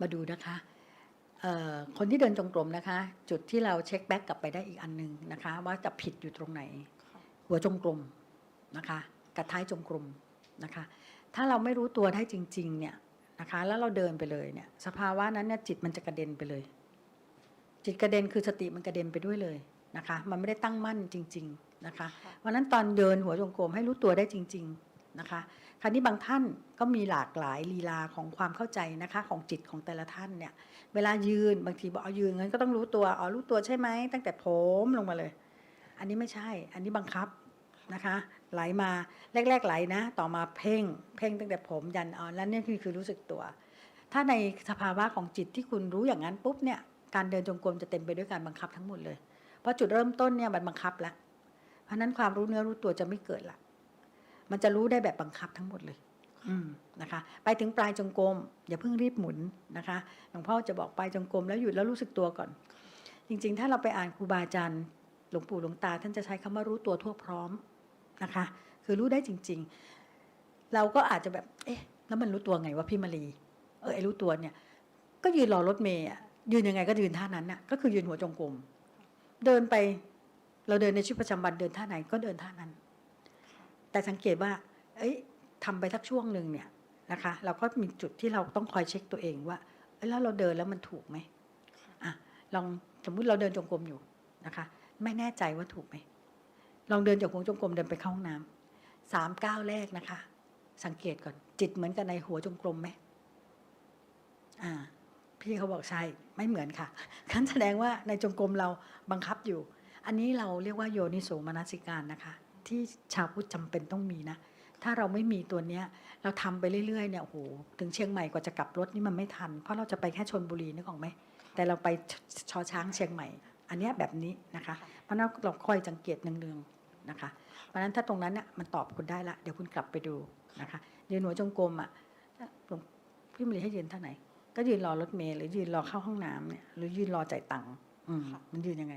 มาดูนะคะเอ่อคนที่เดินจงกรมนะคะ จุดที่เราเช็คแบ็กกลับไปได้อีกอันหนึงนะคะ ว่าจะผิดอยู่ตรงไหน หัวจงกรมนะคะกับท้ายจงกรมนะคะ ถ้าเราไม่รู้ตัวได้จริง ๆ เนี่ยนะคะ แล้วเราเดินไปเลยเนี่ย สภาวะนั้นเนี่ยจิตมันจะกระเด็นไปเลย จิตกระเด็นคือสติมันกระเด็นไปด้วยเลยนะคะ มันไม่ได้ตั้งมั่นจริง ๆนะคะค่ะวันนั้นตอนเดินหัวจงกรมให้รู้ตัวได้จริง ๆนะคะ คราวนี้บางท่านก็มีหลากหลายลีลาของความเข้าใจนะคะของจิตของแต่ละท่านเนี่ย เวลายืนบางทีบอกเอายืนงั้นก็ต้องรู้ตัวอ๋อรู้ตัวใช่ไหมตั้งแต่ผมลงมาเลย อันนี้ไม่ใช่ อันนี้บังคับนะคะไหลมาแรก ๆไหลนะ ต่อมาเพ่ง เพ่งตั้งแต่ผมยันอ่อนแล้วนี่คือคือรู้สึกตัว ถ้าในสภาวะของจิตที่คุณรู้อย่างนั้นปุ๊บเนี่ยการเดินจงกรมจะเต็มไปด้วยการบังคับทั้งหมดเลย เพราะจุดเริ่มต้นเนี่ยมันบังคับแล้ว เพราะฉะนั้นความรู้เนื้อรู้ตัวจะไม่เกิดละ มันจะรู้ได้แบบบังคับทั้งหมดเลยอืมนะคะไปถึงปลายจงกรมอย่าเพิ่งรีบหมุนนะคะหลวงพ่อจะบอกปลายจงกรมแล้วหยุดแล้วรู้สึกตัวก่อน จริงๆ ถ้าเราไปอ่านครูบาอาจารย์หลวงปู่หลวงตา ท่านจะใช้คำว่ารู้ตัวทั่วพร้อมนะคะ คือรู้ได้จริง ๆ เราก็อาจจะแบบ เอ๊ะ แล้วมันรู้ตัวไงว่าพี่มารีเออไอ้รู้ตัวเนี่ย ก็ยืนรอรถเมย์อะยืนยังไงก็ยืนท่านั้นน่ะก็คือยืนหัวจงกรมเดินไป เราเดินในชีวิตประจำวันเดินท่าไหนก็เดินท่านั้น แต่สังเกตว่า เอ้ยทำไปสักช่วงหนึ่งเนี่ยนะคะ เราก็มีจุดที่เราต้องคอยเช็คตัวเองว่าเอ้ยแล้วเราเดินแล้วมันถูกไหมอะลองสมมุติเราเดินจงกรมอยู่นะคะ ไม่แน่ใจว่าถูกไหมลองเดินจากหัวจงกรมเดินไปเข้าห้องน้ำสามก้าวแรกนะคะ สังเกตก่อนจิตเหมือนกันในหัวจงกรมไหมอ่า พี่เขาบอกใช่ไม่เหมือนค่ะคันแสดงว่าในจงกรมเราบังคับอยู่ อันนี้เราเรียกว่าโยนิโสมนสิการนะคะ ที่ชาวพุทธจำเป็นต้องมีนะ ถ้าเราไม่มีตัวเนี้ย เราทำไปเรื่อยๆเนี่ยโอ้โหถึงเชียงใหม่กว่าจะกลับรถนี่มันไม่ทัน เพราะเราจะไปแค่ชนบุรีนึกออกไหมแต่เราไปชชอช้างเชียงใหม่ อันเนี้ยแบบนี้นะคะ เพราะฉะนั้นเราคอยสังเกตเนืองๆนะคะ เพราะฉะนั้นถ้าตรงนั้นน่ะมันตอบคุณได้ละเดี๋ยวคุณกลับไปดูนะคะยืนหัวจงกรมอะหลวงพี่มรีให้ยืนท่าไหน ก็ยืนรอรถเมล์หรือยืนรอเข้าห้องน้ำเนี่ยหรือยืนรอจ่ายตังค์อืมค่ะมันยืนยังไง